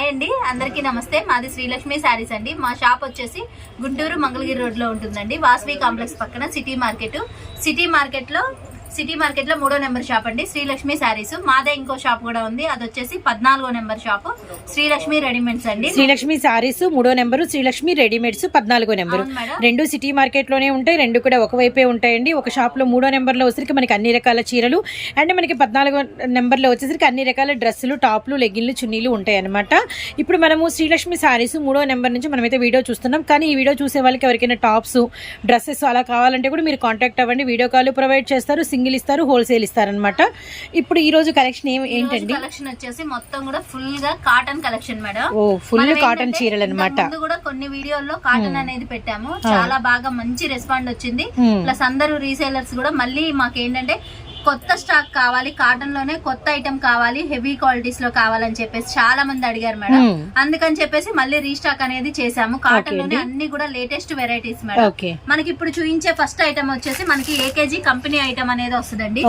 Hi అండి. అందరికీ నమస్తే. మాది శ్రీలక్ష్మి శారీస్ అండి. మా షాప్ వచ్చేసి గుంటూరు మంగళగిరి రోడ్లో ఉంటుందండి. వాసవి కాంప్లెక్స్ పక్కన సిటీ మార్కెట్. సిటీ మార్కెట్లో సిటీ మార్కెట్లో మూడో నెంబర్ షాప్ అండి. శ్రీలక్ష్మి శారీస్. మాదే ఇంకో షాప్ కూడా ఉంది. అది వచ్చేసి పద్నాలుగో నెంబర్ షాప్. శ్రీలక్ష్మి రెడీమేడ్స్ అండి. శ్రీలక్ష్మి సారీస్ మూడో నెంబరు శ్రీలక్ష్మి రెడీమేడ్స్ పద్నాలుగో నెంబరు. రెండు సిటీ మార్కెట్లోనే ఉంటాయి. రెండు కూడా ఒకవైపే ఉంటాయండి. ఒక షాప్లో మూడో నెంబర్లో వచ్చేసరికి మనకి అన్ని రకాల చీరలు. అండ్ మనకి పద్నాలుగో నెంబర్లో వచ్చేసరికి అన్ని రకాల డ్రెస్సులు టాప్లు లెగ్గిన్లు చున్నీలు ఉంటాయి అనమాట ఇప్పుడు మనము శ్రీలక్ష్మి సారీస్ మూడో నెంబర్ నుంచి మనమైతే వీడియో చూస్తున్నాం. కానీ ఈ వీడియో చూసే వాళ్ళకి ఎవరికైనా టాప్స్ డ్రెస్సెస్ అలా కావాలంటే కూడా మీరు కాంటాక్ట్ అవ్వండి. వీడియో కాల్ ప్రొవైడ్ చేస్తారు. సింగిల్ ఇస్తారు హోల్సేల్ ఇస్తారనమాట. ఇప్పుడు ఈ రోజు కలెక్షన్ ఏంటండి? కలెక్షన్ వచ్చేసి మొత్తం కూడా ఫుల్గా కాటన్ కలెక్షన్ మేడం. ఓ ఫుల్ కాటన్ చీరలు అనమాట కూడా కొన్ని వీడియోల్లో కాటన్ అనేది పెట్టాము. చాలా బాగా మంచి రెస్పాండ్ వచ్చింది. Hmm. ప్లస్ అందరూ రీసేలర్స్ కూడా మళ్ళీ మాకు ఏంటంటే కొత్త స్టాక్ కావాలి కాటన్లోనే కొత్త ఐటమ్ కావాలి హెవీ క్వాలిటీస్లో కావాలని చెప్పేసి చాలా మంది అడిగారు మేడం. Hmm. అందుకని చెప్పేసి మళ్ళీ రీస్టాక్ అనేది చేసాము కాటన్లోనే. అన్ని కూడా లేటెస్ట్ వెరైటీస్ మేడం. మనకి ఇప్పుడు చూపించే ఫస్ట్ ఐటమ్ వచ్చేసి మనకి ఏకేజీ కంపెనీ ఐటమ్ అనేది వస్తుందండి.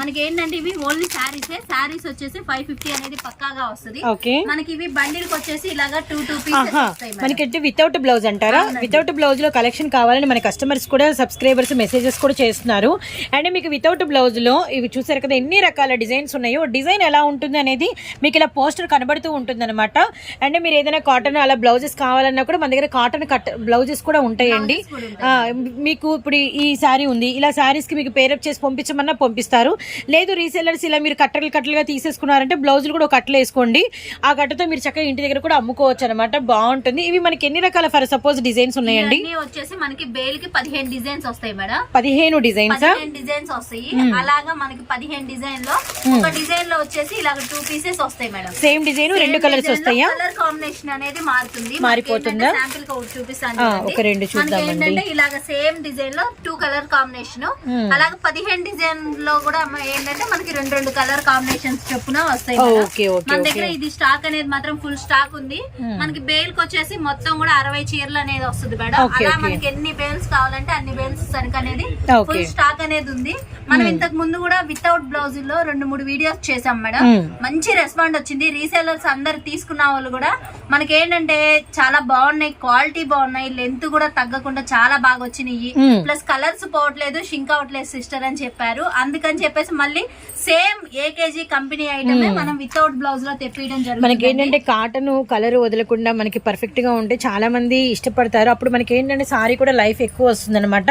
మనకి ఏంటంటే ఇవి ఓన్లీ శారీస్ శారీస్ వచ్చేసి ఫైవ్ ఫిఫ్టీ అనేది పక్కాగా వస్తుంది. మనకి ఇవి బండిల్ వచ్చేసి ఇలాగా టూ టూ మేడం. మనకంటే వితౌట్ బ్లౌజ్ అంటారా? వితౌట్ బ్లౌజ్లో కలెక్షన్ కావాలని మన కస్టమర్స్ కూడా సబ్స్క్రైబర్స్ మెసేజెస్ కూడా చేస్తున్నారు. అండ్ మీకు వితౌట్ బ్లౌజ్లో ఇవి చూసారు కదా ఎన్ని రకాల డిజైన్స్ ఉన్నాయో. డిజైన్ ఎలా ఉంటుంది అనేది మీకు ఇలా పోస్టర్ కనబడుతూ ఉంటుంది అనమాట అండ్ మీరు ఏదైనా కాటన్ అలా బ్లౌజెస్ కావాలన్నా కూడా మన దగ్గర కాటన్ కట్ బ్లౌజెస్ కూడా ఉంటాయండి. మీకు ఇప్పుడు ఈ శారీ ఉంది. ఇలా శారీస్కి మీకు పేరప్ చేసి పంపించమన్నా పంపిస్తారు. లేదు రీసెల్లర్స్ ఇలా మీరు కట్టలు కట్టలుగా తీసేసుకున్నారంటే బ్లౌజులు కూడా ఒక కట్టలు వేసుకోండి. ఆ కట్టతో మీరు చక్కగా ఇంటి దగ్గర కూడా అమ్ముకోవచ్చు అనమాట బాగుంటుంది. ఇవి మనకి ఎన్ని రకాల ఫర్ సపోజ్ డిజైన్స్ ఉన్నాయండి? వచ్చేసి మనకి బేల్కి పదిహేను డిజైన్స్ వస్తాయి మేడం. పదిహేను డిజైన్స్ డిజైన్స్ వస్తాయి. అలాగా మనకి పదిహేను డిజైన్లో ఒక డిజైన్లో వచ్చేసి ఇలాగ టూ పీసెస్ వస్తాయి మేడం. సేమ్ డిజైన్ రెండు కలర్స్ వస్తాయా? కలర్ కాంబినేషన్ అనేది మారుతుంది. మారిపోతుందా? శాంపిల్కి ఒకటి చూపిస్తాను. ఒక రెండు. ఏంటంటే ఇలాగ సేమ్ డిజైన్లో టూ కలర్ కాంబినేషన్ అలాగే పదిహేను డిజైన్లో కూడా ఏంటంటే మనకి రెండు రెండు కలర్ కాంబినేషన్స్ చొప్పున వస్తాయి మన దగ్గర ఇది స్టాక్ అనేది మాత్రం ఫుల్ స్టాక్ ఉంది. మనకి బేల్కి వచ్చేసి మొత్తం కూడా అరవై చీరలు అనేది వస్తుంది మేడం. అలా. మనకి ఎన్ని బేల్స్ కావాలంటే అన్ని బేల్స్ సరికి అనేది. ఫుల్ స్టాక్ అనేది ఉంది. మనం ఇంతకు ముందు కూడా వితౌట్ బ్లౌజ్లో రెండు మూడు వీడియోస్ చేసాం మేడం. మంచి రెస్పాండ్ వచ్చింది. రీసేలర్స్ అందరు తీసుకున్న వాళ్ళు కూడా మనకి ఏంటంటే చాలా బాగున్నాయి క్వాలిటీ బాగున్నాయి లెంత్ కూడా తగ్గకుండా చాలా బాగా వచ్చినాయి. ప్లస్ కలర్స్ పోవట్లేదు షింక్ అవట్లేదు సిస్టర్ అని చెప్పారు. అందుకని చెప్పేసి మళ్ళీ సేమ్ ఏకేజీ కంపెనీ ఐటమ్ మనం వితౌట్ బ్లౌజ్లో తెప్పియడం మనకి జరుగుతుంది ఏంటంటే కాటన్ కలర్ వదలకుండా మనకి పర్ఫెక్ట్గా ఉంటే చాలా మంది ఇష్టపడతారు. అప్పుడు మనకి ఏంటంటే సారీ కూడా లైఫ్ ఎక్కువ వస్తుంది అనమాట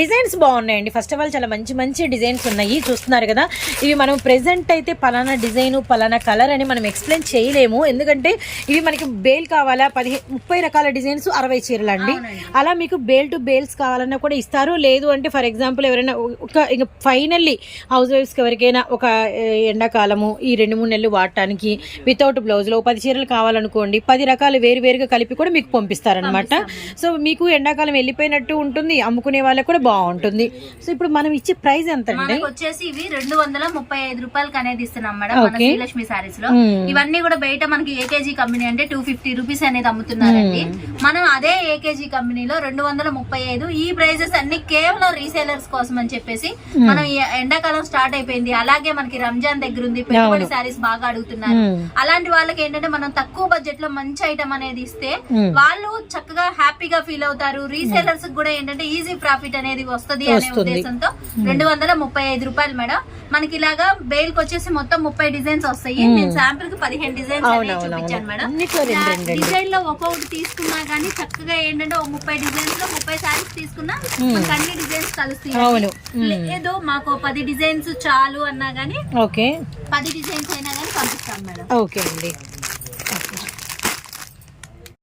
డిజైన్స్ బాగున్నాయండి. ఫస్ట్ ఆఫ్ ఆల్ చాలా మంచి మంచి డిజైన్స్ ఉన్నాయి. చూస్తున్నారు కదా. ఇవి మనం ప్రెసెంట్ అయితే పలానా డిజైన్ పలానా కలర్ అని మనం ఎక్స్ప్లెయిన్ చేయలేము. ఎందుకంటే ఇవి మనకి బేల్ కావాలా? పదిహే ముప్పై రకాల డిజైన్స్ అరవై చీరలు అండి. అలా మీకు బేల్ టు బేల్స్ కావాలన్నా కూడా ఇస్తారు. లేదు అంటే ఫర్ ఎగ్జాంపుల్ ఎవరైనా ఒక ఇక ఫైనల్లీ హౌస్ వైఫ్స్కి ఎవరికైనా ఒక ఎండాకాలము ఈ రెండు మూడు నెలలు వాడటానికి వితౌట్ బ్లౌజ్లో పది చీరలు కావాలనుకోండి పది రకాలు వేరు వేరుగా కలిపి కూడా మీకు పంపిస్తారనమాట సో మీకు ఎండాకాలం వెళ్ళిపోయినట్టు ఉంటుంది అమ్ముకునే వాళ్ళకి కూడా బాగుంటుంది. సో ఇప్పుడు మనం ఇచ్చే ప్రైస్ ఎంత అండి వచ్చేసి ఇవి రెండు వందల ముప్పై ఐదు రూపాయలకి అనేది ఇస్తున్నాం మేడం మన. శ్రీలక్ష్మి సారీస్లో మ్మ్. ఇవన్నీ కూడా బయట మనకి ఏకేజీ కంపెనీ అంటే టూ ఫిఫ్టీ రూపీస్ అనేది అమ్ముతున్నారండి మనం అదే ఏకేజీ కంపెనీలో రెండు వందల ముప్పై ఐదు ఈ ప్రైజెస్ అన్ని కేవలం రీసేలర్స్ కోసం అని చెప్పేసి మనం ఈ ఎండాకాలం స్టార్ట్ అయిపోయింది అలాగే మనకి రంజాన్ దగ్గర ఉంది పెట్టుబడి సారీస్ బాగా అడుగుతున్నారు. అలాంటి వాళ్ళకి ఏంటంటే మనం తక్కువ బడ్జెట్లో మంచి ఐటమ్ అనేది ఇస్తే. వాళ్ళు చక్కగా హ్యాపీగా ఫీల్ అవుతారు రీసేలర్స్ కూడా ఏంటంటే ఈజీ ప్రాఫిట్ అనేది వస్తది అనే. ఉద్దేశంతో రెండు వందల ముప్పై ఐదు రూపాయలు మేడం. మనకి ఇలాగా బెయిల్కి వచ్చేసి మొత్తం ముప్పై డిజైన్స్ వస్తాయి. నేను శాంపుల్కి పదిహేను డిజైన్స్. చూపించాను మేడం. డిజైన్లో ఒక్కొక్కటి తీసుకున్నా కానీ చక్కగా ఏంటంటే ఒక ముప్పై డిజైన్స్లో ముప్పై సారీస్ తీసుకున్నా మనకి అన్ని డిజైన్స్ కలుస్తాయి. లేదు మాకు పది డిజైన్స్ చాలు అన్నా గానీ పది డిజైన్స్ అయినా కానీ పంపిస్తాం మేడం. ఓకే అండి.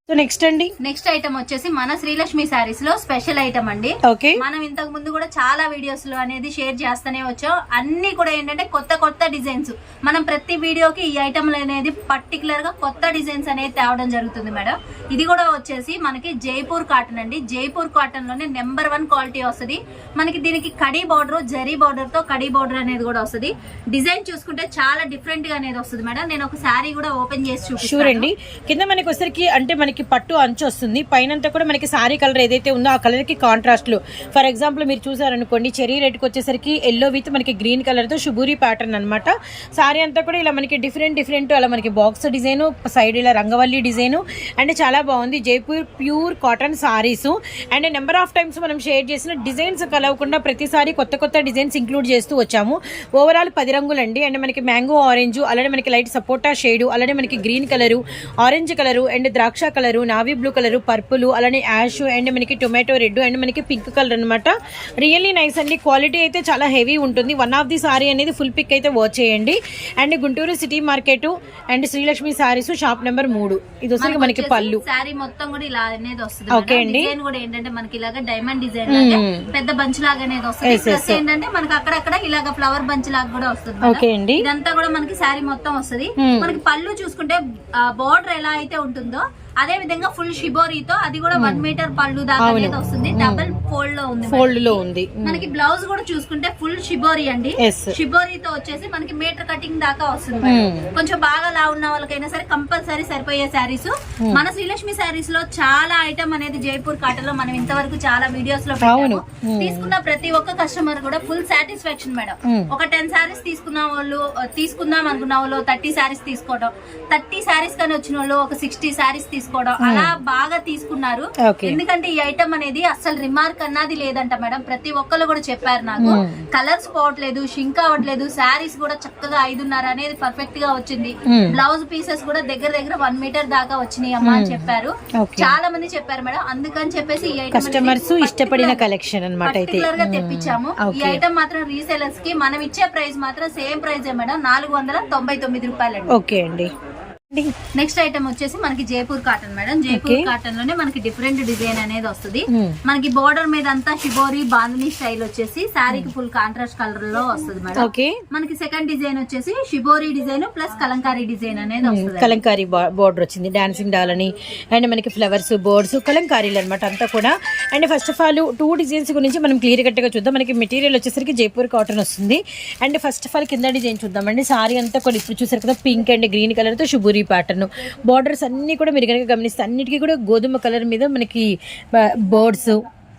సో నెక్స్ట్ అండి? నెక్స్ట్ ఐటమ్ వచ్చేసి మన శ్రీలక్ష్మి సారీస్లో స్పెషల్ ఐటమ్ అండి. ఓకే. మనం ఇంతకు ముందు కూడా చాలా వీడియోస్లో అనేది షేర్ చేస్తూనే వచ్చాం. అన్ని కూడా ఏంటంటే కొత్త కొత్త డిజైన్స్ మనం ప్రతి వీడియోకి ఈ ఐటమ్ అనేది పర్టికులర్గా కొత్త డిజైన్స్ అనేది తేవడం జరుగుతుంది మేడం. ఇది కూడా వచ్చేసి మనకి జైపూర్ కాటన్ అండి. జైపూర్ కాటన్లోనే నెంబర్ వన్ క్వాలిటీ వస్తుంది. మనకి దీనికి కడీ బార్డర్ జరీ బార్డర్తో కడీ బార్డర్ అనేది కూడా వస్తుంది. డిజైన్ చూసుకుంటే చాలా డిఫరెంట్గా అనేది వస్తుంది మేడం. నేను ఒక శారీ కూడా ఓపెన్ చేసి అండి. కింద మనకి వచ్చరికి అంటే మనకి మనకి పట్టు అంచు వస్తుంది. పైనంతా కూడా మనకి సారీ కలర్ ఏదైతే ఉందో ఆ కలర్కి కాంట్రాస్ట్ ఫర్ ఎగ్జాంపుల్ మీరు చూసారనుకోండి చెరీ రెడ్కి వచ్చేసరికి ఎల్లో విత్ మనకి గ్రీన్ కలర్తో శుభూరి ప్యాటర్న్ అన్నమాట. సారీ అంతా కూడా ఇలా మనకి డిఫరెంట్ డిఫరెంట్ అలా మనకి బాక్స్ డిజైన్ సైడ్ ఇలా రంగవల్లి డిజైన్ అండ్ చాలా బాగుంది. Jaipur pure cotton saris and number of times మనం షేర్ చేసిన డిజైన్స్ కలవకుండా ప్రతిసారి కొత్త కొత్త డిజైన్స్ ఇంక్లూడ్ చేస్తూ వచ్చాము. ఓవరాల్ పది రంగులండి అండ్. మనకి మ్యాంగో ఆరెంజ్ అలానే మనకి లైట్ సపోటా షేడ్ అలానే మనకి green colour orange colour and ద్రాక్ష colour navy blue colour purple అలానే యాష్ అండ్ మనకి టొమాటో రెడ్ అండ్ మనకి పింక్ కలర్ అనమాట రియల్లీ నైస్ అండి క్వాలిటీ అయితే చాలా హెవీ ఉంటుంది వన్ ఆఫ్ ది సారీ అనేది ఫుల్ పిక్ అయితే వాచ్ చేయండి and Guntur city market and Srilakshmi saris shop number మూడు ఇది వచ్చరికి మనకి పళ్ళు శారీ మొత్తం కూడా ఇలా అనేది వస్తుంది మేడం. అండి. కూడా ఏంటంటే మనకి ఇలాగా డైమండ్ డిజైన్ లాగా పెద్ద బంచ్ లాగా అనేది వస్తుంది ప్లస్. ఏంటంటే మనకి అక్కడక్కడ ఇలాగ ఫ్లవర్ బంచ్ లాగా కూడా వస్తుంది. ఓకే అండి ఇదంతా కూడా మనకి శారీ మొత్తం వస్తుంది Hmm. మనకి పళ్ళు చూసుకుంటే బోర్డర్ ఎలా అయితే ఉంటుందో అదే విధంగా ఫుల్ షిబోరీతో అది కూడా వన్ మీటర్ పళ్ళు దాకా. అనేది వస్తుంది డబుల్ ఫోల్డ్లో ఉంది. ఫోల్డ్లో ఉంది మనకి బ్లౌజ్ కూడా చూసుకుంటే ఫుల్ షిబోరి అండి షిబోరితో వచ్చేసి మనకి మీటర్ కటింగ్ దాకా వస్తుంది. Hmm. కొంచెం బాగా లా ఉన్న వాళ్ళకైనా సరే కంపల్సరీ సరిపోయే శారీస్ మన శ్రీలక్ష్మి శారీస్లో చాలా ఐటమ్ అనేది జైపూర్ కాటన్లో మనం ఇంతవరకు చాలా వీడియోస్లో. పెట్టాము Hmm. తీసుకున్న ప్రతి ఒక్క కస్టమర్ కూడా ఫుల్ సాటిస్ఫాక్షన్ మేడం Hmm. ఒక టెన్ శారీస్ తీసుకున్న వాళ్ళు తీసుకుందాం అనుకున్న వాళ్ళు థర్టీ శారీస్ తీసుకోవడం థర్టీ శారీస్ కానీ వచ్చిన వాళ్ళు ఒక సిక్స్టీ శారీస్ తీసుకోవడం. అలా బాగా తీసుకున్నారు. ఎందుకంటే ఈ ఐటమ్ అనేది అసలు రిమార్క్ అన్నది లేదంట మేడం. ప్రతి ఒక్కరు కూడా చెప్పారు నాకు. Hmm. కలర్స్ పోవట్లేదు షింక్ అవ్వట్లేదు శారీస్ కూడా చక్కగా ఐదున్నర అనేది పర్ఫెక్ట్గా వచ్చింది. Hmm. బ్లౌజ్ పీసెస్ కూడా దగ్గర దగ్గర వన్ మీటర్ దాకా వచ్చినాయి అమ్మా అని చెప్పారు. చాలా మంది చెప్పారు మేడం. అందుకని చెప్పేసి ఈ ఐటమ్ కస్టమర్స్ ఇష్టపడిన కలెక్షన్ అనమాట అయితే. పర్టికులర్గా తెప్పించాము. ఈ. ఐటమ్ మాత్రం రీసేలర్స్కి మనం ఇచ్చే ప్రైస్ మాత్రం సేమ్ ప్రైస్ మేడం. నాలుగు వందల తొంభై తొమ్మిది రూపాయలండి. ఓకే అండి. నెక్స్ట్ ఐటమ్ వచ్చేసి మనకి జైపూర్ కాటన్ మేడం జైపూర్. కాటన్లోనే మనకి డిఫరెంట్ డిజైన్ అనేది వస్తుంది. Hmm. మనకి బోర్డర్ మీద అంతా షిబోరి బాందిని స్టైల్ వచ్చేసి శారీకి ఫుల్ కాంట్రాస్ట్ కలర్లో వస్తుంది మేడం ఓకే మనకి సెకండ్ డిజైన్ వచ్చేసి shibori design plus Kalamkari design అనేది వస్తుంది కలంకారీ బోర్డర్ వచ్చింది. డాన్సింగ్ డాల్ అని అండ్ మనకి ఫ్లవర్స్ బోర్డ్స్ కలంకారీలు అనమాట అంతా కూడా. And first of all two designs గురించి మనం క్లియర్ కట్గా చూద్దాం. మనకి మెటీరియల్ వచ్చేసరికి జైపూర్ కాటన్ వస్తుంది. అండ్ ఫస్ట్ ఆఫ్ ఆల్ కింద డిజైన్ చూద్దామండి. సారీ అంతా కూడా ఇప్పుడు చూసారు కదా పింక్ అండ్ గ్రీన్ కలర్తో శుభూరి ప్యాటర్న్ బార్డర్స్ అన్ని కూడా మీరు కనుక గమనిస్తే అన్నిటికీ కూడా గోధుమ కలర్ మీద మనకి బోర్డ్స్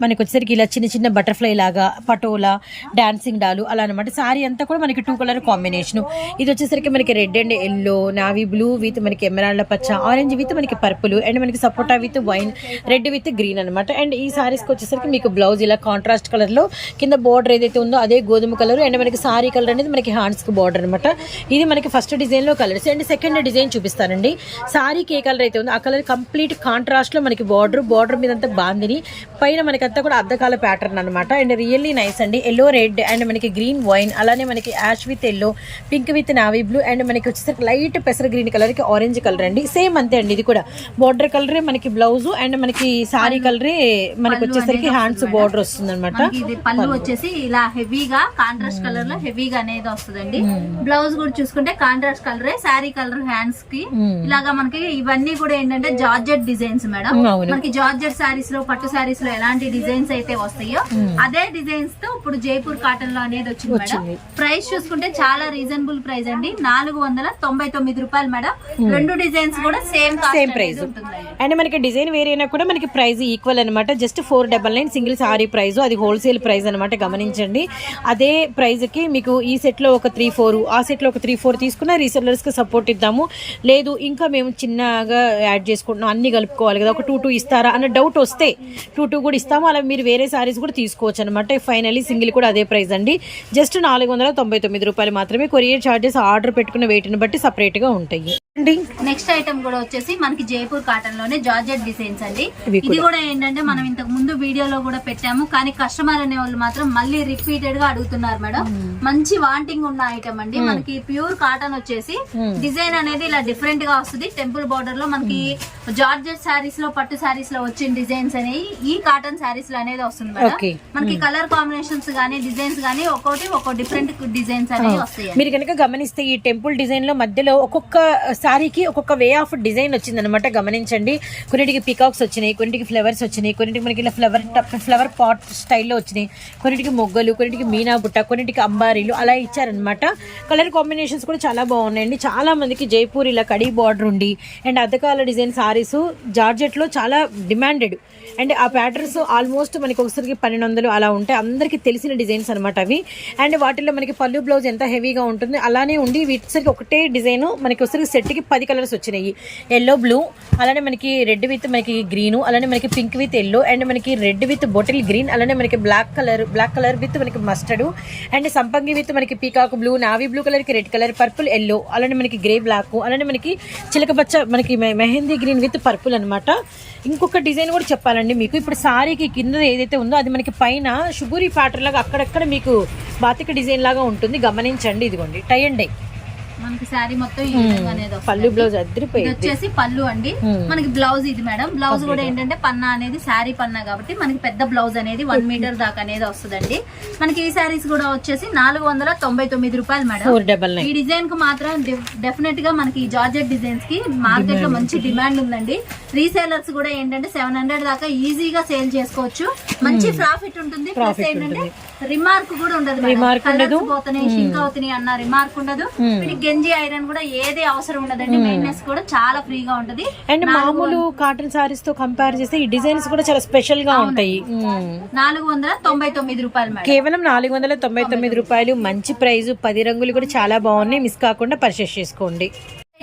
మనకి వచ్చేసరికి ఇలా చిన్న చిన్న బటర్ఫ్లై లాగా పటోలా డాన్సింగ్ డాలు అలా అనమాట సారీ అంతా కూడా మనకి టూ కలర్ కాంబినేషన్ ఇది వచ్చేసరికి మనకి red and yellow navy blue with మనకి ఎమరాళ్ళ పచ్చ ఆరెంజ్ విత్ మనకి పర్పుల్ అండ్ మనకి సపోటా with wine red with green అనమాట అండ్ ఈ సారీస్కి వచ్చేసరికి మీకు బ్లౌజ్ ఇలా కాంట్రాస్ట్ కలర్లో కింద బార్డర్ ఏదైతే ఉందో అదే గోధుమ కలర్ అండ్ మనకి సారీ కలర్ అనేది మనకి హ్యాండ్స్కి బార్డర్ అనమాట ఇది మనకి ఫస్ట్ డిజైన్లో కలర్స్ అండ్ సెకండ్ డిజైన్ చూపిస్తానండి. సారీకి ఏ కలర్ అయితే ఉందో ఆ కలర్ కంప్లీట్ కాంట్రాస్ట్లో మనకి బార్డర్ బార్డర్ మీద అంతా బాందిని. పైన మనకి అంతా కూడా అద్దకాల ప్యాటర్న్ అనమాట అండ్ రియల్లీ నైస్ అండి. ఎల్లో రెడ్ అండ్ మనకి గ్రీన్ వైన్ అలానే మనకి ash with yellow pink with navy blue and మనకి వచ్చేసరికి లైట్ పెసర గ్రీన్ కలర్కి ఆరెంజ్ కలర్ అండి. సేమ్ అంతే అండి. ఇది కూడా బార్డర్ కలరే మనకి బ్లౌజ్ అండ్ మనకి సారీ కలరే మనకి వచ్చేసరికి హ్యాండ్స్ బార్డర్ వస్తుంది అనమాట పళ్ళు వచ్చేసి ఇలా హెవీగా కాంట్రాస్ట్ కలర్లో హెవీగా అనేది వస్తుందండి. బ్లౌజ్ కూడా చూసుకుంటే కాంట్రాస్ట్ కలరే శారీ కలర్ హ్యాండ్స్కి. ఇలాగా మనకి ఇవన్నీ కూడా ఏంటంటే జార్జెట్ డిజైన్స్ మేడం. అవును. మనకి జార్జెట్ శారీస్లో పట్టు శారీస్లో ఎలాంటి డిజైన్స్ అయితే వస్తాయో అదే డిజైన్స్తో ఇప్పుడు జైపూర్ కాటన్లో అనేది వచ్చింది మేడం. ప్రైస్ చూసుకుంటే చాలా రీజనబుల్ ప్రైస్ అండి. నాలుగు వందల తొంభై తొమ్మిది రూపాయలు మేడం. రెండు డిజైన్స్ కూడా సేమ్ సేమ్ ప్రైస్ అండ్ మనకి డిజైన్ వేరే అయినా కూడా మనకి ప్రైస్ ఈక్వల్ అనమాట just four double nine single sari price అది హోల్సేల్ ప్రైస్ అనమాట గమనించండి. అదే ప్రైస్కి మీకు ఈ సెట్లో ఒక త్రీ ఫోర్ ఆ సెట్లో ఒక త్రీ ఫోర్ తీసుకున్న రీసెల్లర్స్కి సపోర్ట్ ఇద్దాము. లేదు ఇంకా మేము చిన్నగా యాడ్ చేసుకుంటున్నాం. అన్ని కలుపుకోవాలి కదా. ఒక టూ టూ ఇస్తారా అన్న డౌట్ వస్తే టూ టూ కూడా ఇస్తాము. అలా మీరు వేరే సారీస్ కూడా తీసుకోవచ్చు అనమాట ఫైనలీ సింగిల్ కూడా అదే ప్రైస్ అండి. జస్ట్ నాలుగు వందల తొంభై తొమ్మిది రూపాయలు మాత్రమే కొరియర్ చార్జెస్ ఆర్డర్ పెట్టుకున్న వెయిట్ని బట్టి సపరేట్గా గా ఉంటాయి. నెక్స్ట్ ఐటమ్ కూడా వచ్చేసి మనకి జైపూర్ కాటన్లోనే జార్జెట్ డిజైన్స్ అండి. ఇది కూడా. ఏంటంటే మనం ఇంతకు ముందు వీడియోలో కూడా పెట్టాము కానీ కస్టమర్ అనే వాళ్ళు మాత్రం మళ్ళీ రిపీటెడ్గా అడుగుతున్నారు మేడం. మంచి వాంటింగ్ ఉన్న ఐటమ్ అండి. మనకి ప్యూర్ కాటన్ వచ్చేసి డిజైన్ అనేది ఇలా డిఫరెంట్గా వస్తుంది. టెంపుల్ బార్డర్లో మనకి జార్జెట్ శారీస్లో పట్టు శారీస్లో వచ్చిన డిజైన్స్ అనేవి ఈ కాటన్ శారీస్లో అనేది వస్తుంది మేడం. మనకి కలర్ కాంబినేషన్స్ గానీ డిజైన్స్ గానీ ఒక్కొక్కటి ఒక్కో డిఫరెంట్ డిజైన్స్ అనేవి వస్తాయి మీరు కనుక గమనిస్తే ఈ టెంపుల్ డిజైన్లో మధ్యలో ఒక్కొక్క శారీకి ఒక్కొక్క వే ఆఫ్ డిజైన్ వచ్చిందనమాట గమనించండి. కొన్నిటికి పికాక్స్ వచ్చినాయి కొన్నిటికి ఫ్లవర్స్ వచ్చినాయి కొన్నిటికి మనకి ఇలా ఫ్లవర్ ఫ్లవర్ పాట్ స్టైల్లో వచ్చినాయి. కొన్నిటికి మొగ్గలు కొన్నిటికి మీనా బుట్ట కొన్నిటికి అంబారీలు అలా ఇచ్చారనమాట కలర్ కాంబినేషన్స్ కూడా చాలా బాగున్నాయండి. చాలా మందికి జైపూర్ ఇలా కడీ బార్డర్ ఉండి అండ్ అద్దకాల డిజైన్ సారీస్ జార్జెట్లో చాలా డిమాండెడ్ అండ్ ఆ ప్యాటర్న్స్ ఆల్మోస్ట్ మనకి ఒకసారికి పన్నెండు వందలు అలా ఉంటాయి. అందరికీ తెలిసిన డిజైన్స్ అనమాట అవి. అండ్ వాటిలో మనకి పళ్ళు బ్లౌజ్ ఎంత హెవీగా ఉంటుంది అలానే ఉండి వీటిసరికి ఒకటే డిజైన్ మనకి ఒకసారి సెట్కి పది కలర్స్ వచ్చినాయి. ఎల్లో బ్లూ అలానే మనకి రెడ్ విత్ మనకి గ్రీన్ అలానే మనకి పింక్ విత్ ఎల్లో అండ్ మనకి రెడ్ విత్ బొటిల్ గ్రీన్ అలానే మనకి black colour black colour with మనకి మస్టర్డ్ అండ్ సంపంగి విత్ మనకి పీకాక్ బ్లూ నావీ బ్లూ కలర్కి రెడ్ కలర్ పర్పుల్ ఎల్లో అలానే మనకి గ్రే బ్లాక్ అలానే మనకి చిలకపచ్చ మనకి మె- మెహందీ గ్రీన్ విత్ పర్పుల్ అనమాట ఇంకొక డిజైన్ కూడా చెప్పాలండి మీకు. ఇప్పుడు సారీకి కింద ఏదైతే ఉందో అది మనకి పైన షుగూరి ప్యాటర్న్ లాగా అక్కడక్కడ మీకు బాతిక డిజైన్ లాగా ఉంటుంది. గమనించండి ఇదిగోండి. టై అండ్ డై మనకి శారీ మొత్తం ఈ విధంగా అనేది వస్తుంది. పళ్ళు బ్లౌజ్ ఇది అద్దరిపోయింది వచ్చేసి పళ్ళు అండి. మనకి బ్లౌజ్ ఇది మేడం. బ్లౌజ్ కూడా ఏంటంటే పన్నా అనేది శారీ పన్నా కాబట్టి మనకి పెద్ద బ్లౌజ్ అనేది వన్ మీటర్ దాకా అనేది వస్తుందండి. మనకి ఈ శారీస్ కూడా వచ్చేసి నాలుగు వందల తొంభై తొమ్మిది రూపాయలు మేడం. ఈ డిజైన్కు మాత్రం డెఫినెట్గా మనకి ఈ జార్జెట్ డిజైన్స్కి మార్కెట్లో మంచి డిమాండ్ ఉందండి. రీసేలర్స్ కూడా ఏంటంటే సెవెన్ హండ్రెడ్ దాకా ఈజీగా సేల్ చేసుకోవచ్చు. మంచి ప్రాఫిట్ ఉంటుంది. ప్లస్ ఏంటంటే రిమార్క్ కూడా ఉండదు Colours ఉండదు. పోతున్నాయి షింక్ అవుతున్నాయి అన్న రిమార్క్ ఉండదు. వీటికి గంజి ఐరన్ కూడా ఏది అవసరం ఉండదండి. మెయింటెనెన్స్ కూడా చాలా ఫ్రీగా ఉంటది. అండ్ మామూలు కాటన్ సారీస్తో కంపేర్ చేస్తే ఈ డిజైన్స్ కూడా చాలా స్పెషల్గా ఉంటాయి. నాలుగు వందల తొంభై తొమ్మిది రూపాయలు కేవలం నాలుగు వందల తొంభై తొమ్మిది రూపాయలు. మంచి ప్రైస్ పది రంగులు కూడా చాలా బాగున్నాయి. మిస్ కాకుండా పర్చేస్ చేసుకోండి.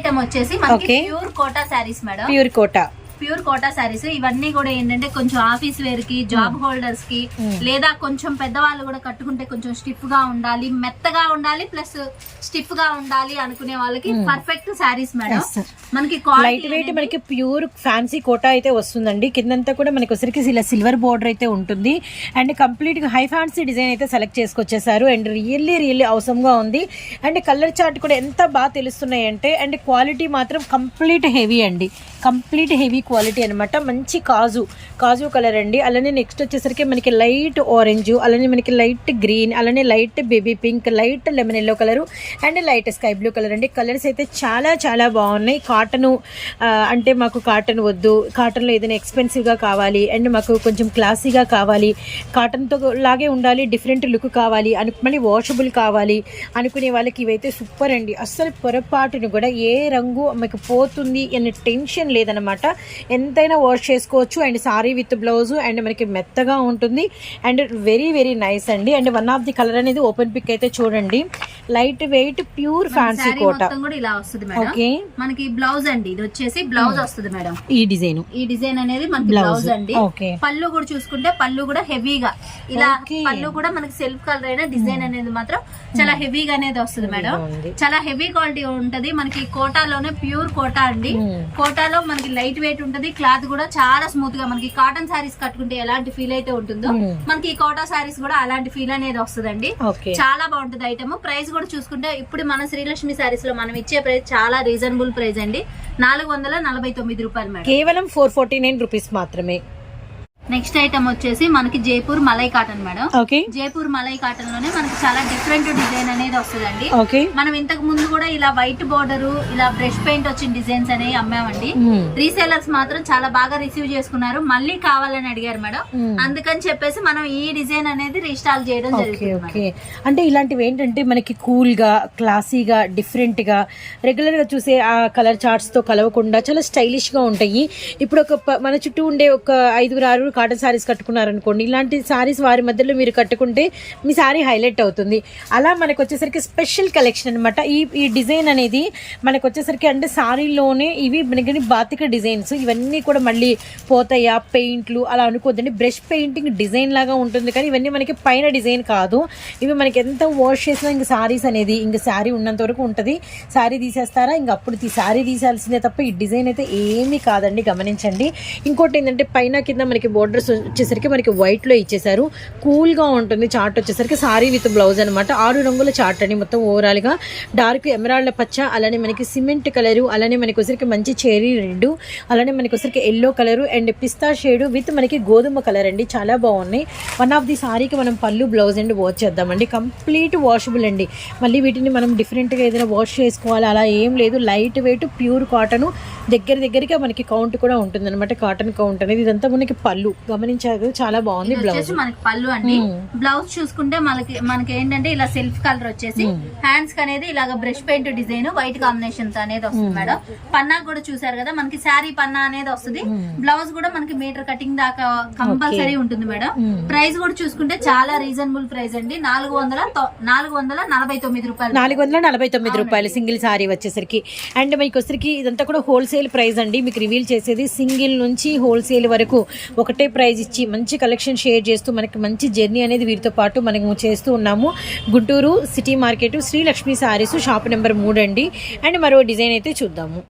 ఐటమ్ వచ్చేసి. Pure Kota saris madam. Pure Kota pure Kota saris. ఇవన్నీ కూడా ఏంటంటే కొంచెం ఆఫీస్ వేర్కి జాబ్ హోల్డర్స్కి లేదా కొంచెం పెద్దవాళ్ళు కూడా కట్టుకుంటే కొంచెం స్టిఫ్గా ఉండాలి మెత్తగా ఉండాలి ప్లస్ స్టిఫ్గా ఉండాలి అనుకునే వాళ్ళకి పర్ఫెక్ట్ శారీస్ మేడం. మనకి లైట్ వెయిట్ మనకి ప్యూర్ ఫ్యాన్సీ కోటా అయితే వస్తుందండి. కిందంతా కూడా మనకి వచ్చరికి ఇలా సిల్వర్ బోర్డర్ అయితే ఉంటుంది. అండ్ కంప్లీట్గా హై ఫ్యాన్సీ డిజైన్ అయితే సెలెక్ట్ చేసుకొచ్చేసారు. అండ్ రియల్లీ రియల్లీ అవసరంగా ఉంది. అండ్ కలర్ చార్ట్ కూడా ఎంత బాగా తెలుస్తున్నాయి అంటే అండ్ క్వాలిటీ మాత్రం కంప్లీట్ హెవీ అండి. కంప్లీట్ హెవీ క్వాలిటీ అనమాట మంచి కాజు. కాజు కలర్ అండి. అలానే నెక్స్ట్ వచ్చేసరికి మనకి లైట్ ఆరెంజ్ అలానే మనకి లైట్ గ్రీన్ అలానే light baby pink light lemon yellow colour and light sky blue colour అండి. కలర్స్ అయితే చాలా చాలా బాగున్నాయి. కాటను అంటే మాకు కాటన్ వద్దు. కాటన్లో ఏదైనా ఎక్స్పెన్సివ్గా కావాలి అండ్ మాకు కొంచెం క్లాసీగా కావాలి. కాటన్తో లాగే ఉండాలి డిఫరెంట్ లుక్ కావాలి అను మళ్ళీ వాషబుల్ కావాలి అనుకునే వాళ్ళకి ఇవైతే సూపర్ అండి. అస్సలు పొరపాటును కూడా ఏ రంగు మీకు పోతుంది అనే టెన్షన్ లేదనమాట ఎంతైనా వాష్ చేసుకోవచ్చు. And sari with blouse. And మనకి మెత్తగా ఉంటుంది. అండ్ వెరీ వెరీ నైస్ అండి. And one of the colour అనేది ఓపెన్ పిక్ అయితే చూడండి. Light weight pure fancy Kota. కూడా ఇలా వస్తుంది మేడం. ఓకే. మనకి బ్లౌజ్ అండి. ఇది వచ్చేసి బ్లౌజ్ వస్తుంది మేడం. ఈ డిజైన్. ఈ డిజైన్ అనేది మనకి. బ్లౌజ్. అండి. పళ్ళు కూడా చూసుకుంటే పళ్ళు కూడా హెవీగా. ఇలా. పళ్ళు కూడా మనకి సెల్ఫ్ కలర్ అయిన డిజైన్ అనేది మాత్రం చాలా హెవీగా అనేది వస్తుంది మేడం. చాలా హెవీ క్వాలిటీ ఉంటది. మనకి కోటాలోనే ప్యూర్ కోటా అండి. Hmm. కోటాలో మనకి లైట్ వెయిట్ ఉంటది క్లాత్ కూడా చాలా స్మూత్గా మనకి కాటన్ సారీస్ కట్టుకుంటే ఎలాంటి ఫీల్ అయితే ఉంటుందో Hmm. మనకి ఈ కోటా సారీస్ కూడా అలాంటి ఫీల్ అనేది వస్తుందండి. చాలా బాగుంటుంది ఐటమ్ ప్రైస్ కూడా చూసుకుంటే ఇప్పుడు మన శ్రీలక్ష్మి సారీస్లో మనం ఇచ్చే ప్రైస్ చాలా రీజనబుల్ ప్రైస్ అండి. నాలుగు వందల నలభై తొమ్మిది రూపాయలు మేడం. కేవలం ఫోర్ ఫార్టీ నైన్ రూపీస్ మాత్రమే. నెక్స్ట్ ఐటమ్ వచ్చేసి మనకి Jaipur malai cotton madam. Okay. Jaipur malai కాటన్లోనే మనకి చాలా డిఫరెంట్ డిజైన్ అనేది వస్తుందండి. ఓకే. మనం ఇంతకు ముందు కూడా ఇలా వైట్ బోర్డర్ ఇలా బ్రష్ పెయింట్ వచ్చిన డిజైన్స్ అనేవి అమ్మామండి. మ్మ్. రీసేలర్స్ మాత్రం చాలా బాగా రిసీవ్ చేసుకున్నారు. మళ్ళీ కావాలని అడిగారు మేడం. అందుకని చెప్పేసి మనం ఈ డిజైన్ అనేది రీస్టాల్ చేయడం జరుగుతుంది. ఓకే. అంటే ఇలాంటివి ఏంటంటే మనకి కూల్గా క్లాసీగా డిఫరెంట్గా రెగ్యులర్గా చూసే ఆ కలర్ చార్ట్స్తో కలవకుండా చాలా స్టైలిష్గా ఉంటాయి. ఇప్పుడు ఒక మన చుట్టూ ఉండే ఒక ఐదుగురు ఆరుగురు కాటన్ శారీస్ కట్టుకున్నారనుకోండి ఇలాంటి శారీస్ వారి మధ్యలో మీరు కట్టుకుంటే మీ శారీ హైలైట్ అవుతుంది. అలా మనకు వచ్చేసరికి స్పెషల్ కలెక్షన్ అనమాట ఈ ఈ డిజైన్ అనేది మనకు వచ్చేసరికి అంటే శారీలోనే ఇవి మనకి బాతిక డిజైన్స్. ఇవన్నీ కూడా మళ్ళీ పోతాయా పెయింట్లు అలా అనుకోద్దండి. బ్రష్ పెయింటింగ్ డిజైన్ లాగా ఉంటుంది కానీ ఇవన్నీ మనకి పైన డిజైన్ కాదు. ఇవి మనకి ఎంత వాష్ చేసినా ఇంక శారీస్ అనేది ఇంక శారీ ఉన్నంత వరకు ఉంటుంది. శారీ తీసేస్తారా? ఇంక అప్పుడు తీ శారీ తీసేయాల్సిందే తప్ప ఈ డిజైన్ అయితే ఏమీ కాదండి గమనించండి. ఇంకోటి ఏంటంటే పైన కింద మనకి బోర్డర్స్ వచ్చేసరికి మనకి వైట్లో ఇచ్చేసారు కూల్గా ఉంటుంది చార్ట్ వచ్చేసరికి. సారీ విత్ బ్లౌజ్ అనమాట ఆరు రంగుల చార్ట్ అండి మొత్తం ఓవరాల్గా. డార్క్ ఎమరాల్డ్ పచ్చ అలానే మనకి సిమెంట్ కలర్ అలానే మనకి వచ్చరికి మంచి చెరీ రెడ్ అలానే మనకి వచ్చరికి ఎల్లో కలర్ అండ్ పిస్తా షేడ్ విత్ మనకి గోధుమ కలర్ అండి. చాలా బాగున్నాయి. వన్ ఆఫ్ ది సారీకి మనం పళ్ళు బ్లౌజ్ అండ్ వాష్ చేద్దామండి. కంప్లీట్ వాషబుల్ అండి. మళ్ళీ వీటిని మనం డిఫరెంట్గా ఏదైనా వాష్ చేసుకోవాలి. అలా ఏం లేదు. లైట్ వెయిట్ ప్యూర్ కాటన్ దగ్గర దగ్గరగా మనకి కౌంట్ కూడా ఉంటుంది అనమాట కాటన్ కౌంట్ అనేది ఇదంతా మనకి పళ్ళు. గమనించారు. చాలా బాగుంది బ్లౌజ్ మనకి పళ్ళు అండి. బ్లౌజ్ చూసుకుంటే మనకి మనకి ఏంటంటే ఇలా సెల్ఫ్ కలర్ వచ్చేసి హ్యాండ్స్ అనేది ఇలాగ బ్రష్ పెయింట్ డిజైన్ వైట్ కాంబినేషన్తో అనేది వస్తుంది మేడం. పన్నా కూడా చూసారు కదా మనకి శారీ పన్నా అనేది వస్తుంది. బ్లౌజ్ కూడా మనకి మీటర్ కటింగ్ దాకా కంపల్సరీ ఉంటుంది మేడం. ప్రైస్ కూడా చూసుకుంటే చాలా రీజనబుల్ ప్రైస్ అండి. నాలుగు వందల నాలుగు వందల నలభై తొమ్మిది రూపాయలు. నాలుగు వందల నలభై తొమ్మిది రూపాయలు సింగిల్ సారీ వచ్చేసరికి. అండ్ మీకు వచ్చరికి ఇదంతా కూడా హోల్సేల్ ప్రైస్ అండి. మీకు రివీల్ చేసేది సింగిల్ నుంచి హోల్సేల్ వరకు. ఒకటే ప్రైస్ ఇచ్చి మంచి కలెక్షన్ షేర్ చేస్తూ మనకి మంచి జర్నీ అనేది వీరితో పాటు మనము చేస్తూ ఉన్నాము. Guntur city market Srilakshmi saris shop number మూడు అండి. అండ్ మరో డిజైన్ అయితే చూద్దాము.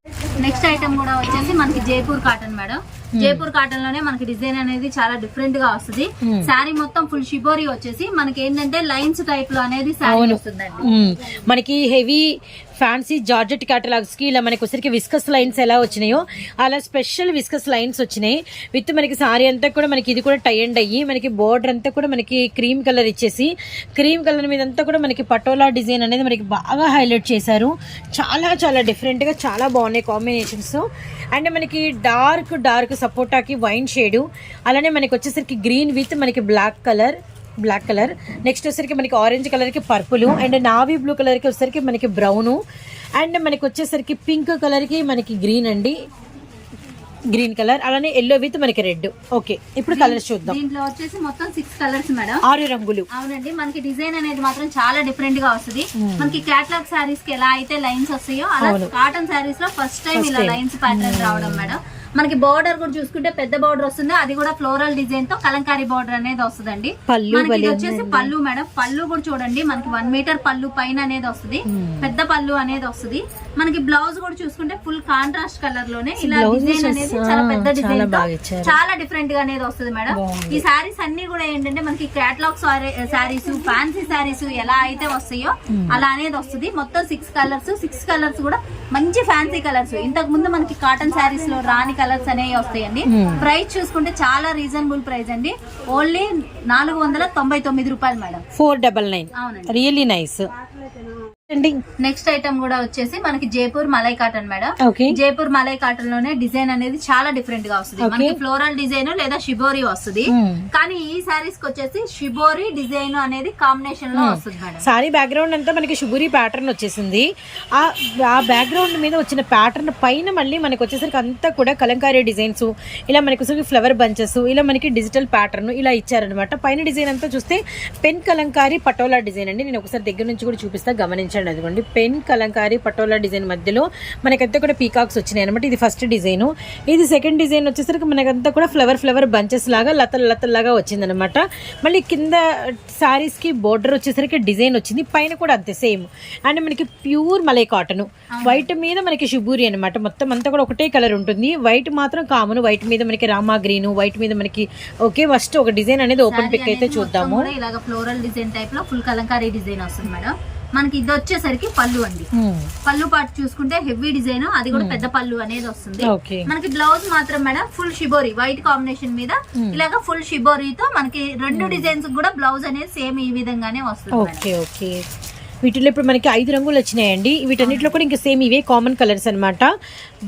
నెక్స్ట్ ఐటమ్ కూడా వచ్చేసి మనకి జైపూర్ కాటన్ మేడం. జైపూర్ కాటన్లోనే మనకి డిజైన్ అనేది చాలా డిఫరెంట్గా వస్తుంది. శారీ మొత్తం ఫుల్ షిబోరి వచ్చేసి మనకి ఏంటంటే లైన్స్ టైప్లో అనేది శారీ వస్తుందండి. మ్మ్. మనకి హెవీ ఫ్యాన్సీ జార్జెట్ క్యాటలాగ్స్కి ఇలా మనకి వచ్చరికి విస్కస్ లైన్స్ ఎలా వచ్చినాయో అలా స్పెషల్ విస్కస్ లైన్స్ వచ్చినాయి. విత్ మనకి సారీ అంతా కూడా మనకి ఇది కూడా టై అండ్ అయ్యి మనకి బోర్డర్ అంతా కూడా మనకి క్రీమ్ కలర్ ఇచ్చేసి క్రీమ్ కలర్ మీద అంతా కూడా మనకి పటోలా డిజైన్ అనేది మనకి బాగా హైలైట్ చేశారు. చాలా చాలా డిఫరెంట్గా చాలా బాగున్నాయి కాంబినేషన్స్. అండ్ మనకి డార్క్ డార్క్ సపోటాకి వైన్ షేడ్. అలానే మనకి వచ్చేసరికి గ్రీన్ విత్ మనకి black colour black colour. Next వచ్చేసరికి మనకి ఆరెంజ్ కలర్కి పర్పుల్ అండ్ నావీ బ్లూ కలర్కి వచ్చేసరికి మనకి బ్రౌను. అండ్ మనకి వచ్చేసరికి పింక్ కలర్కి మనకి గ్రీన్ అండి. గ్రీన్ కలర్ అలానే ఎల్లో విత్ మనకి రెడ్. ఓకే ఇప్పుడు కలర్స్ చూద్దాం. దీంట్లో వచ్చేసి మొత్తం సిక్స్ కలర్స్ మేడం. ఆరు రంగులు. అవునండి మనకి డిజైన్ అనేది మాత్రం చాలా డిఫరెంట్గా వస్తుంది. మనకి క్యాట్లాగ్ శారీస్కి ఎలా అయితే లైన్స్ వస్తాయో అలా కాటన్ శారీస్లో ఫస్ట్ టైం ఇలా లైన్స్ ప్యాటర్న్ రావడం మేడం. మనకి బార్డర్ కూడా చూసుకుంటే పెద్ద బార్డర్ వస్తుంది అది కూడా ఫ్లోరల్ డిజైన్తో కలంకారీ బార్డర్ అనేది వస్తుందండి. మనకి వచ్చేసి పళ్ళు మేడం. పళ్ళు కూడా చూడండి మనకి వన్ మీటర్ పళ్ళు పైన అనేది వస్తుంది. పెద్ద పళ్ళు అనేది వస్తుంది. మనకి బ్లౌజ్ కూడా చూసుకుంటే ఫుల్ కాంట్రాస్ట్ కలర్లోనే ఇలా డిజైన్ అనేది చాలా పెద్ద చాలా డిజైన్. చాలా డిఫరెంట్గా అనేది వస్తుంది మేడం. ఈ శారీస్ అన్ని కూడా ఏంటంటే మనకి క్యాటలాగ్ శారీస్ ఫ్యాన్సీ శారీస్ ఎలా అయితే వస్తాయో అలా అనేది వస్తుంది. మొత్తం సిక్స్ కలర్స్ సిక్స్ కలర్స్ కూడా మంచి ఫ్యాన్సీ కలర్స్ ఇంతకు ముందు మనకి కాటన్ శారీస్లో రాని కలర్స్ అనేవి వస్తాయండి. ప్రైస్ చూసుకుంటే చాలా రీజనబుల్ ప్రైస్ అండి. ఓన్లీ నాలుగు వందల తొంభై తొమ్మిది రూపాయలు madam. Four double nine really nice next item కూడా వచ్చేసి మనకి జైపూర్ మలై కాటన్ మేడం. జైపూర్ మలై కాటన్లోనే డిజైన్ అనేది చాలా డిఫరెంట్గా వస్తుంది. మనకి ఫ్లోరల్ డిజైన్ లేదా షిబోరి వస్తుంది. కానీ ఈ సారీస్కి వచ్చేసి షిబోరి డిజైన్ అనేది కాంబినేషన్లో వస్తుంది మేడం. సారీ బ్యాక్గ్రౌండ్ అంతా మనకి షుగురి ప్యాటర్న్ వచ్చేసింది. ఆ ఆ బ్యాక్గ్రౌండ్ మీద వచ్చిన ప్యాటర్న్ పైన మళ్ళీ మనకి వచ్చేసరికి అంతా కూడా కలంకారీ డిజైన్స్ ఇలా మనకి వచ్చేసరికి ఫ్లవర్ బంచెస్ ఇలా మనకి డిజిటల్ ప్యాటర్న్ ఇలా ఇచ్చారనమాట పైన డిజైన్ అంతా చూస్తే పెన్ కలంకారీ పటోలా డిజైన్ అండి. నేను ఒకసారి దగ్గర నుంచి కూడా చూపిస్తా గమనించండి. అదిగోండి. పెన్ కలంకారీ పటోలా డిజైన్ మధ్యలో మనకంతా కూడా పీకాక్స్ వచ్చినాయి అనమాట ఇది ఫస్ట్ డిజైన్. ఇది సెకండ్ డిజైన్ వచ్చేసరికి మనకంతా కూడా ఫ్లవర్ ఫ్లవర్ బంచెస్ లాగా లతలు లతల్లాగా వచ్చిందనమాట మళ్ళీ కింద సారీస్కి బోర్డర్ వచ్చేసరికి డిజైన్ వచ్చింది. పైన కూడా అంతే సేమ్. అండ్ మనకి ప్యూర్ మలై కాటన్. వైట్ మీద మనకి షుబూరి అనమాట మొత్తం అంతా కూడా ఒకటే కలర్ ఉంటుంది. వైట్ మాత్రం కామన్. వైట్ మీద మనకి రామా గ్రీన్. వైట్ మీద మనకి ఓకే ఫస్ట్ ఒక డిజైన్ అనేది ఓపెన్ పిక్ అయితే చూద్దాము. ఇలాగ ఫ్లోరల్ డిజైన్ టైప్లో ఫుల్ కలంకారీ డిజైన్ వస్తుంది మేడం. మనకి ఇది వచ్చేసరికి పళ్ళు అండి. Hmm. పళ్ళు పాటు చూసుకుంటే హెవీ డిజైన్ అది కూడా పెద్ద పళ్ళు అనేది వస్తుంది. మనకి బ్లౌజ్ మాత్రం madam full shibori white combination మీద ఇలాగ ఫుల్ షిబోరితో మనకి రెండు డిజైన్స్ కూడా బ్లౌజ్ అనేది సేమ్ ఈ విధంగానే వస్తుంది వీటిలో ఇప్పుడు మనకి ఐదు రంగులు వచ్చినాయండి. వీటన్నిటిలో కూడా ఇంకా సేమ్ ఇవే కామన్ కలర్స్ అన్నమాట.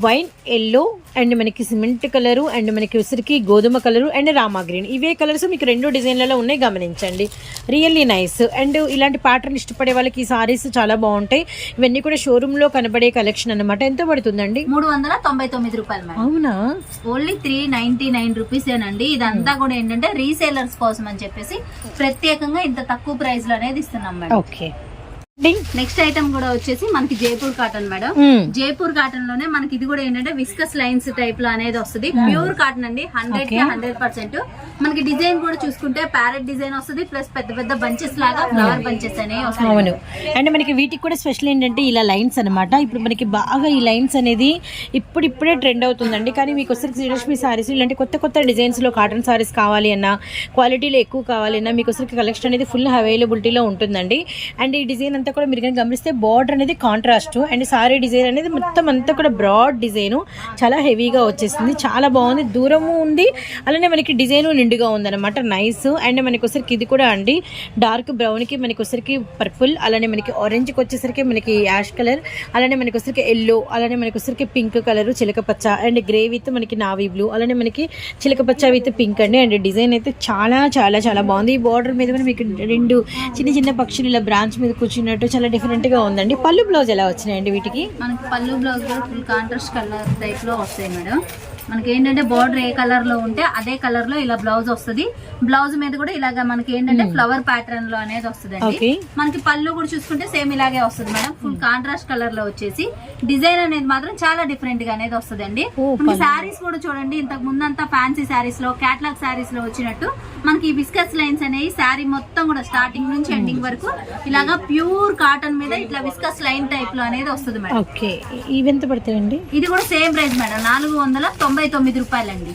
వైన్ ఎల్లో అండ్ మనకి సిమెంట్ కలరు అండ్ మనకి ఉసిరికి గోధుమ కలరు అండ్ రామా గ్రీన్. ఇవే కలర్స్ మీకు రెండు డిజైన్లలో ఉన్నాయి గమనించండి. Really nice. అండ్ ఇలాంటి ప్యాటర్న్ ఇష్టపడే వాళ్ళకి ఈ సారీస్ చాలా బాగుంటాయి. ఇవన్నీ కూడా షోరూంలో కనబడే కలెక్షన్ అన్నమాట. ఎంత పడుతుందండి? మూడు వందల తొంభై తొమ్మిది రూపాయలు అవునా? Only three ninety nine rupees ఏనండి. ఇదంతా కూడా ఏంటంటే రీసేలర్స్ కోసం అని చెప్పేసి ప్రత్యేకంగా ఇంత తక్కువ ప్రైస్లో అనేది ఇస్తున్నాం మేడం. ఓకే. నెక్స్ట్ ఐటమ్ కూడా వచ్చేసి మనకి జైపూర్ కాటన్ మేడం. మ్మ్. జైపూర్ కాటన్లోనే మనకి ఇది కూడా ఏంటంటే విస్కస్ లైన్స్ టైప్లో అనేది వస్తుంది. ప్యూర్ కాటన్ అండి. హండ్రెడ్కి హండ్రెడ్ పర్సెంట్ మనకి డిజైన్ కూడా చూసుకుంటే ప్యారెట్ డిజైన్ వస్తుంది. ప్లస్ పెద్ద పెద్ద బంచెస్ లాగా ఫ్లవర్ బంచెస్ అనేవి అవును. అండ్ మనకి వీటికి కూడా స్పెషల్ ఏంటంటే ఇలా లైన్స్ అన్నమాట. ఇప్పుడు మనకి బాగా ఈ లైన్స్ అనేది ఇప్పుడు ఇప్పుడే ట్రెండ్ అవుతుందండి. కానీ మీకు వచ్చరికి శ్రీలక్ష్మి సారీస్ ఇలాంటి కొత్త కొత్త డిజైన్స్లో కాటన్ సారీస్ కావాలి అన్నా క్వాలిటీలో ఎక్కువ కావాలి అన్నా మీకు వచ్చరికి కలెక్షన్ అనేది ఫుల్ అవైలబిలిటీలో ఉంటుందండి. అండ్ ఈ డిజైన్ అంతా కూడా మీరు కానీ గమనిస్తే బార్డర్ అనేది కాంట్రాస్ట్ అండ్ సారీ డిజైన్ అనేది మొత్తం అంతా కూడా బ్రాడ్ డిజైన్ చాలా హెవీగా వచ్చేసింది. చాలా బాగుంది. దూరము ఉంది. అలానే మనకి డిజైన్ నిండుగా ఉందన్నమాట. నైస్ అండ్ మనకి వచ్చరికి ఇది కూడా అండి. డార్క్ బ్రౌన్కి మనకి వచ్చరికి పర్పుల్ అలానే మనకి ఆరెంజ్కి వచ్చేసరికి మనకి యాష్ కలర్ అలానే మనకి వచ్చరికి ఎల్లో అలానే మనకి వచ్చరికి పింక్ కలర్ చిలక పచ్చ. అండ్ గ్రే విత్ మనకి నావీ బ్లూ అలానే మనకి చిలక పచ్చ విత్ పింక్ అండి. అండ్ డిజైన్ అయితే చాలా చాలా చాలా బాగుంది. ఈ బార్డర్ మీద కూడా మీకు రెండు చిన్న చిన్న పక్షులు ఇలా బ్రాంచ్ మీద కూర్చున్న కూర్చున్నట్టు చాలా డిఫరెంట్గా ఉందండి. పళ్ళు బ్లౌజ్ ఎలా వచ్చినాయండి వీటికి? మనకి పళ్ళు బ్లౌజ్ కూడా ఫుల్ కాంట్రాస్ట్ కలర్ టైప్లో వస్తాయి మేడం. మనకి ఏంటంటే బార్డర్ ఏ కలర్లో ఉంటే అదే కలర్లో ఇలా బ్లౌజ్ వస్తుంది. బ్లౌజ్ మీద కూడా ఇలాగా మనకి ఏంటంటే ఫ్లవర్ ప్యాటర్న్లో అనేది వస్తుంది ఓకే మనకి పళ్ళు కూడా చూసుకుంటే సేమ్ ఇలాగే వస్తుంది మేడం. ఫుల్ కాంట్రాస్ట్ కలర్లో వచ్చేసి డిజైన్ అనేది మాత్రం చాలా డిఫరెంట్గా అనేది వస్తుంది అండి శారీస్ కూడా చూడండి ఇంతకు ముందంతా ఫ్యాన్సీ శారీస్లో క్యాట్లాగ్ శారీస్లో వచ్చినట్టు మనకి విస్కస్ లైన్స్ అనేవి శారీ మొత్తం కూడా స్టార్టింగ్ నుంచి ఎండింగ్ వరకు ఇలాగా ప్యూర్ కాటన్ మీద ఇట్లా విస్కస్ లైన్ టైప్లో అనేది వస్తుంది మేడం. ఓకే ఇవి ఎంత పడతాయండి? ఇది కూడా సేమ్ ప్రైస్ మేడం. నాలుగు వందల తొంభై తొమ్మిది రూపాయలండి.